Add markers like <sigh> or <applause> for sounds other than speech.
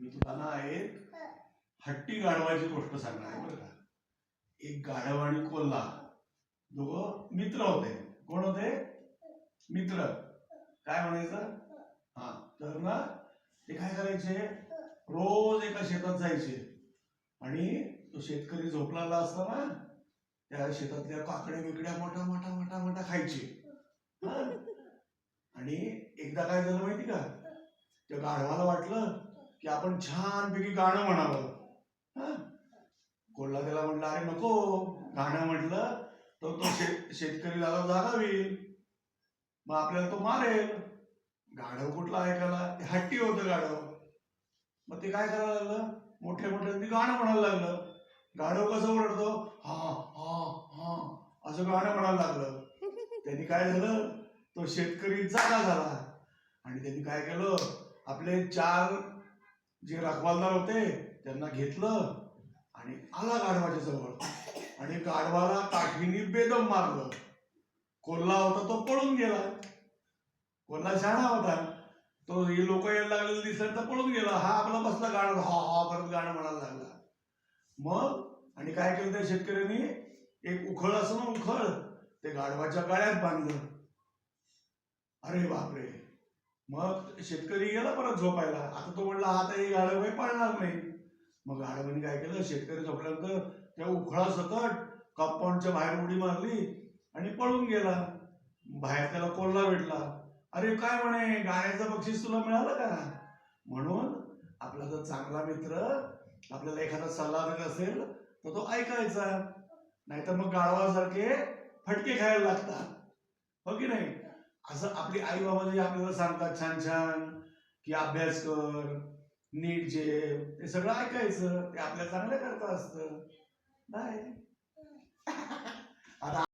मी तुम्हाला एक हट्टी गाढवाची गोष्ट सांगणार आहे बरं का. एक गाढव आणि कोल्हा. दोघं मित्र होते. कोण होते? मित्र. काय म्हणायचं? हा तर ना ते काय करायचे? रोज एका शेतात जायचे. आणि तो शेतकरी झोपलेला असताना त्या शेतातल्या काकड्या बिकड्या मोठ्या मोठ्या मोठ्या मोठ्या खायचे. आणि एकदा काय झालं माहिती का? त्या गाढवाला वाटलं की आपण छानपैकी गाणं म्हणावं. कोल्हा त्याला म्हटलं अरे नको गाणं म्हटलं तर तो शेत शेतकरी दादा जागा मग आपल्याला तो मारेल. गाढव कुठला ऐकायला ते हट्टी होतं गाढव. मग ते काय करायला लागलं? मोठ्या मोठ्या ते गाणं म्हणायला लागलं. गाढव कसं ओरडतो? हा हा हा. असं गाणं म्हणायला लागलं. त्यांनी काय झालं? तो शेतकरी जागा झाला. आणि त्यांनी काय केलं? आपले चार जे रखवालदार होते त्यांना घेतलं आणि आला गाढवाच्या जवळ. आणि गाढवाला काठीने बेदम मारलं. कोल्हा होता तो पळून गेला. कोल्हा शहाणा होता. तो हे लोक यायला लागलेलं दिसलं तर पळून गेला. हा आपला बसला गाणं हा हा परत गाणं म्हणायला लागला. मग आणि काय केलं त्या शेतकऱ्यांनी? एक उखळ असं ना उखळ ते गाढवाच्या गाळ्यात बांधलं. अरे बापरे. मग शेतकरी गेला परत झोपायला. आता तो म्हणला आता हे गाढव काही पाळणार नाही. मग गाढवाने काय केलं? शेतकरी झोपल्यानंतर त्या उखळा सकट कंपाऊंडच्या बाहेर उडी मारली आणि पळून गेला. बाहेर त्याला कोल्हा भेटला. अरे काय म्हणे? गाण्याचं बक्षीस तुला मिळालं का? म्हणून आपला जर चांगला मित्र आपल्याला एखादा सल्ला देत असेल तर तो ऐकायचा. नाहीतर मग गाळवासारखे फटके खायला लागतात. हो की नाही? असं आपली आई बाबा जे आपल्याला सांगतात छान छान की अभ्यास कर नीट जे ते सगळं ऐकायचं ते आपल्या चांगल्या करता असतं. नाही <laughs>